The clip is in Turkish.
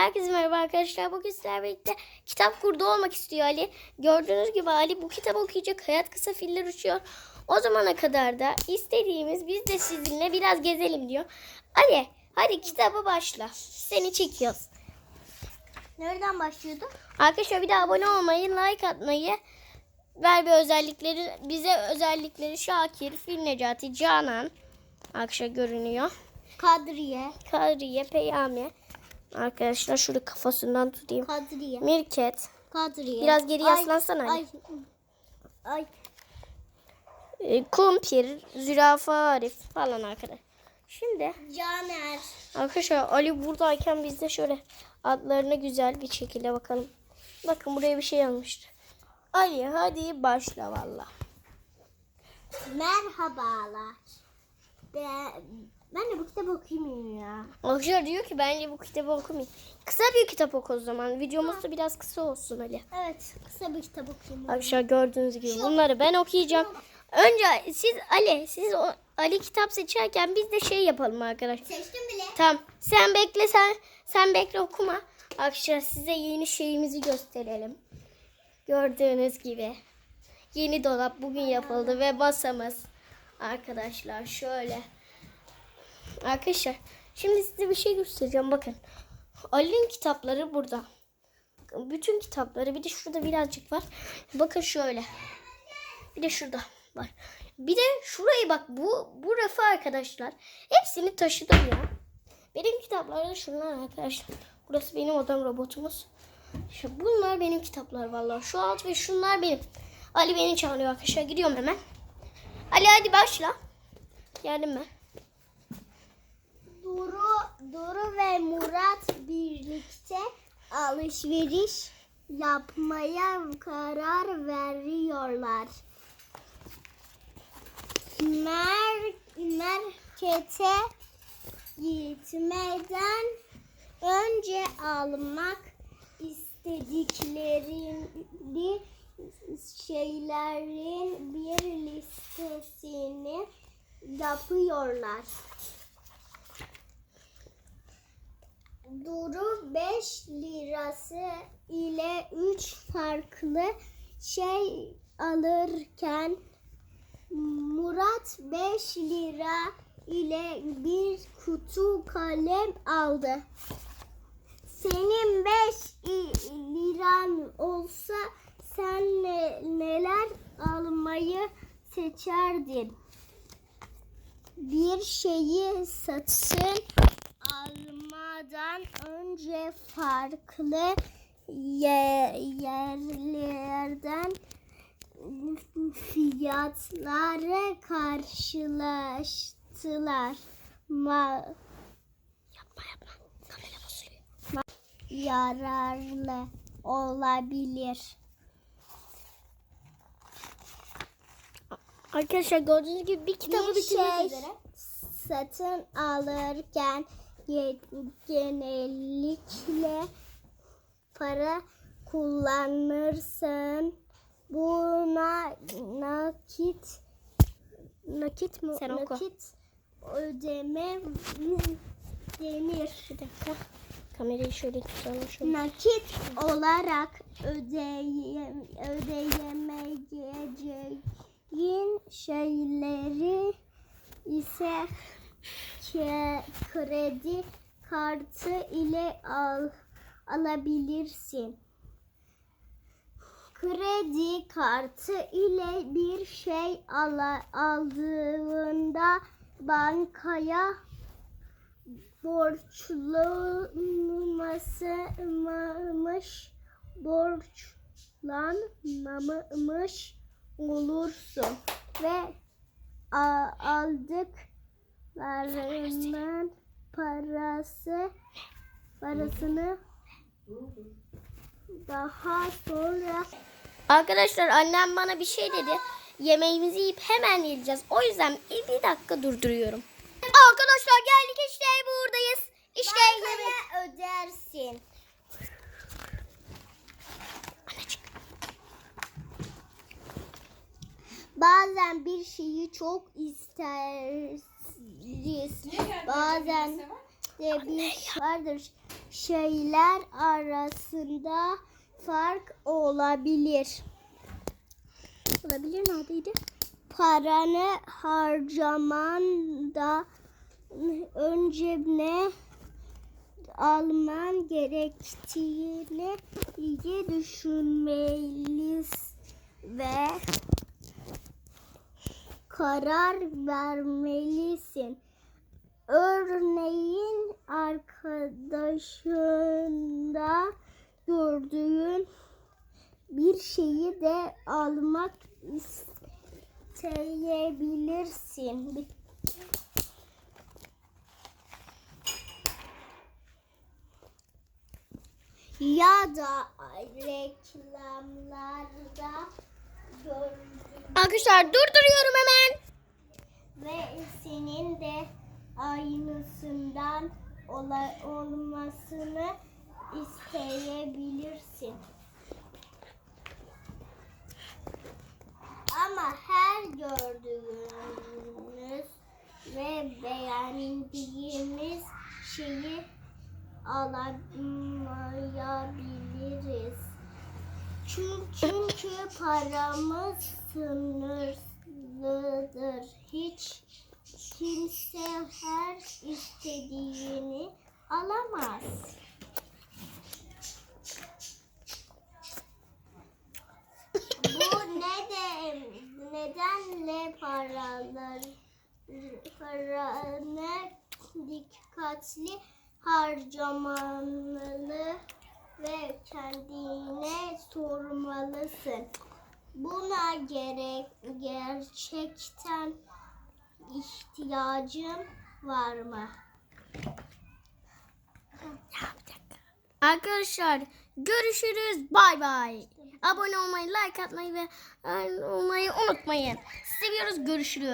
Herkese merhaba arkadaşlar. Bugün sizlerle birlikte kitap kurdu olmak istiyor Ali. Gördüğünüz gibi Ali bu kitabı okuyacak. Hayat kısa filler uçuyor. O zamana kadar da istediğimiz biz de sizinle biraz gezelim diyor. Ali hadi kitaba başla. Seni çekiyoruz. Nereden başlıyordu? Arkadaşlar bir de abone olmayı, like atmayı ver bir özellikleri bize özellikleri Şakir, Fil Necati, Canan arkadaşlar görünüyor. Kadriye. Kadriye, Peyami. Arkadaşlar şurada kafasından tutayım. Kadriye. Mirket. Kadriye. Biraz geri Ay, yaslansana Ali. Ay. Ay. E, kumpir, zürafa Arif falan arkadaşlar. Şimdi Caner. arkadaşlar Ali buradayken biz de şöyle adlarına güzel bir şekilde bakalım. Bakın buraya bir şey yazmıştı. Ali hadi başla valla. Merhabalar. Ben, de bu kitabı okuyayım ya. Arkadaşlar diyor ki bence bu kitabı okumayın. Kısa bir kitap oku o zaman. Videomuz da biraz kısa olsun Ali. Evet. Kısa bir kitap okuyayım. Arkadaşlar gördüğünüz gibi bunları ben okuyacağım. Önce siz Ali, siz o Ali kitap seçerken biz de şey yapalım arkadaşlar. Seçtim bile. Tamam. Sen bekle sen sen bekle okuma. Arkadaşlar size yeni şeyimizi gösterelim. Gördüğünüz gibi. Yeni dolap bugün yapıldı ve masamız. Arkadaşlar şöyle. Arkadaşlar şimdi size bir şey göstereceğim bakın. Ali'nin kitapları burada. Bütün kitapları bir de şurada birazcık var. Bakın şöyle. Bir de şurada var. Bir de şurayı bak bu bu rafı arkadaşlar. Hepsini taşıdım ya. Benim kitaplarda şunlar arkadaşlar. Burası benim odam robotumuz. İşte bunlar benim kitaplar vallahi. Şu alt ve şunlar benim. Ali beni çağırıyor arkadaşlar. Gidiyorum hemen. Ali hadi başla. Geldim ben. Duru, Duru ve Murat birlikte alışveriş yapmaya karar veriyorlar. Mer markete gitmeden önce almak istedikleri şeylerin bir listesini yapıyorlar. Duru 5 lirası ile 3 farklı şey alırken Murat 5 lira ile bir kutu kalem aldı. Senin 5 liran olsa sen ne- neler almayı seçerdin? Bir şeyi satın almadan önce farklı ye- yerlerden fiyatları karşılaştılar. Ma- Yapma yapma. Kamera bozuluyor. yararlı olabilir. Arkadaşlar gördüğünüz gibi bir kitabı bir bitirmek şey üzere. satın alırken ge- genellikle para kullanırsın. Buna nakit nakit mi? Sen oku. nakit ödeme denir. Bir dakika. Kamerayı şöyle tutalım. Şöyle. Nakit olarak ödeye, ödeyemeyeceğin şeyleri ise kredi kartı ile al, alabilirsin. Kredi kartı ile bir şey ala, aldığında bankaya borçlanmamış borçlanmamış olursun ve aldıklarının parası parasını daha sonra Arkadaşlar annem bana bir şey dedi. Yemeğimizi yiyip hemen yiyeceğiz. O yüzden bir dakika durduruyorum. Arkadaşlar geldik işte buradayız. İşte yemek. ödersin. Bazen bir şeyi çok isteriz. Bazen de bir vardır. şeyler arasında fark olabilir. Olabilir neredeydi? Paranı harcaman da önce ne alman gerektiğini iyi düşünmelisin ve karar vermelisin. Örneğin arkadaşında gördüğün bir şeyi de almak isteyebilirsin. Ya da reklamlarda gördüğün Arkadaşlar durduruyorum hemen. ve senin de aynısından olmasını isteyebilirsin. Ama her gördüğünüz ve beğendiğimiz şeyi alamayabiliriz. Çünkü, paramız sınırlıdır. Hiç kimse her istediğini alamaz. Bu neden nedenle paralar paranı dikkatli harcamalı ve kendine sormalısın. Buna gerek gerçekten ihtiyacın var mı? Arkadaşlar görüşürüz. Bay bay. Abone olmayı, like atmayı ve e, olmayı unutmayın. Seviyoruz. Görüşürüz.